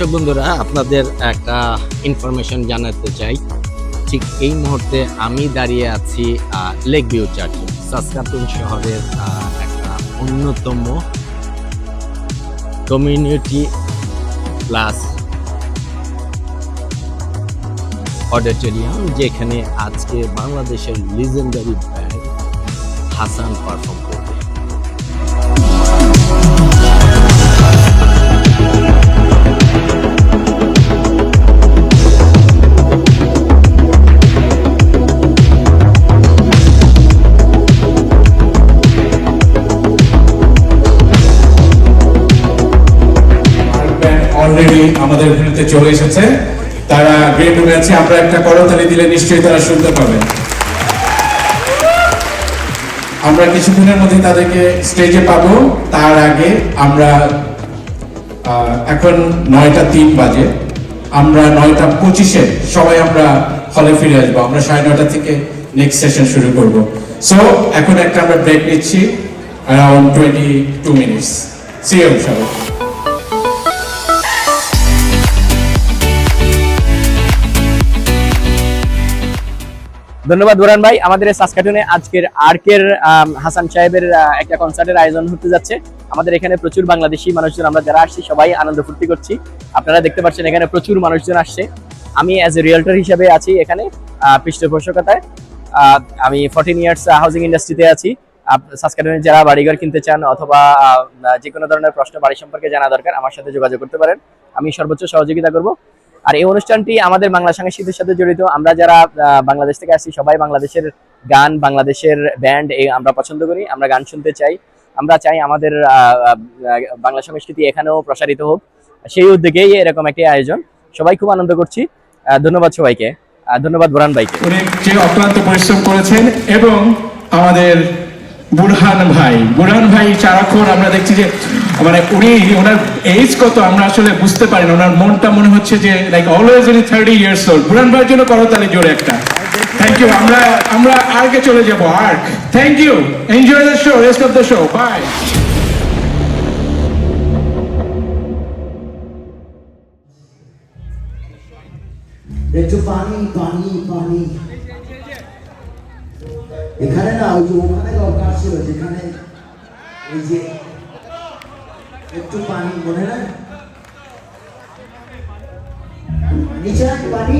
দর্শক বন্ধুরা, আপনাদের একটা ইনফরমেশন জানাতে চাই। ঠিক এই মুহূর্তে আমি দাঁড়িয়ে আছি লেক ভিউ চার্চে সাসকাতুন শহরের একটা অন্যতম কমিউনিটি প্লাস অডিটোরিয়াম যেখানে আজকে বাংলাদেশের লিজেন্ডারি ব্যান্ড হাসান পারফর্ম করবে। অলরেডি আমাদের ভেনুতে চলে এসেছে। তারা গ্রেট রুমে আছে, আমরা একটা করতালি দিলে নিশ্চয়ই তারা শুনতে পাবে। আমরা কিছুদিনের মধ্যে তাদেরকে স্টেজে পাবো। তার আগে আমরা এখন নয়টা তিন বাজে। আমরা নয়টা পঁচিশে সবাই আমরা হলে ফিরে আসব। আমরা সাড়ে নয়টা থেকে নেক্সট সেশন শুরু করব। সো এখন একটা আমরা ব্রেক নিচ্ছি অ্যারাউন্ড টোয়েন্টি টু মিনিটস সি সবাই। ধন্যবাদ বুরান ভাই। আমাদের এই সাসকাটুনে আজকের আর্কের হাসান সাহেবের একটা কনসার্টের আয়োজন হতে যাচ্ছে। আমাদের এখানে প্রচুর বাংলাদেশি মানুষজন, আমরা যারা আসছি সবাই আনন্দ ফুর্তি করছি। আপনারা দেখতে পাচ্ছেন এখানে প্রচুর মানুষজন আসছে। আমি অ্যাজ এ রিয়েলটার হিসেবে আছি এখানে পৃষ্ঠপোষকতায়। আমি ফর্টিন ইয়ার্স হাউজিং ইন্ডাস্ট্রিতে আছি। সাসকাটুনে যারা বাড়িঘর কিনতে চান অথবা যে কোনো ধরনের প্রশ্ন বাড়ি সম্পর্কে জানা দরকার, আমার সাথে যোগাযোগ করতে পারেন। আমি সর্বোচ্চ সহযোগিতা করব। আর এই অনুষ্ঠানটি আমাদের বাংলা সংস্কৃতির সাথে জড়িত। আমরা যারা বাংলাদেশ থেকে আসছি, সবাই বাংলাদেশের গান, বাংলাদেশের ব্যান্ড, এই আমরা পছন্দ করি, আমরা গান শুনতে চাই। আমরা চাই আমাদের বাংলা সংস্কৃতি এখানেও প্রসারিত হোক। সেই উদ্যোগেই এরকম একটি আয়োজন। সবাই খুব আনন্দ করছি। ধন্যবাদ সবাইকে। ধন্যবাদ বোরান ভাইকে। অক্লান্ত পরিশ্রম করেছেন এবং আমাদের বুরহান ভাই। বুরহান ভাই সারাক্ষণ আমরা দেখছি যে মানে উনি, ওনার এজ কত আমরা আসলে বুঝতে পারি না। ওনার মনটা মনে হচ্ছে যে লাইক অলওয়েজ উনি থার্টি ইয়ার্স ওল্ড বুরহান ভাইয়ের জন্য করতালি জোরে একটা। থ্যাংক ইউ আমরা আমরা আর্কে চলে যাব। Ark thank you enjoy the show rest of the show bye একটু পানি পানি পানি। এখানে না ওই যে ওখানে দরকার ছিল, যেখানে ওই যে একটু পানি, মনে না নিচে পানি।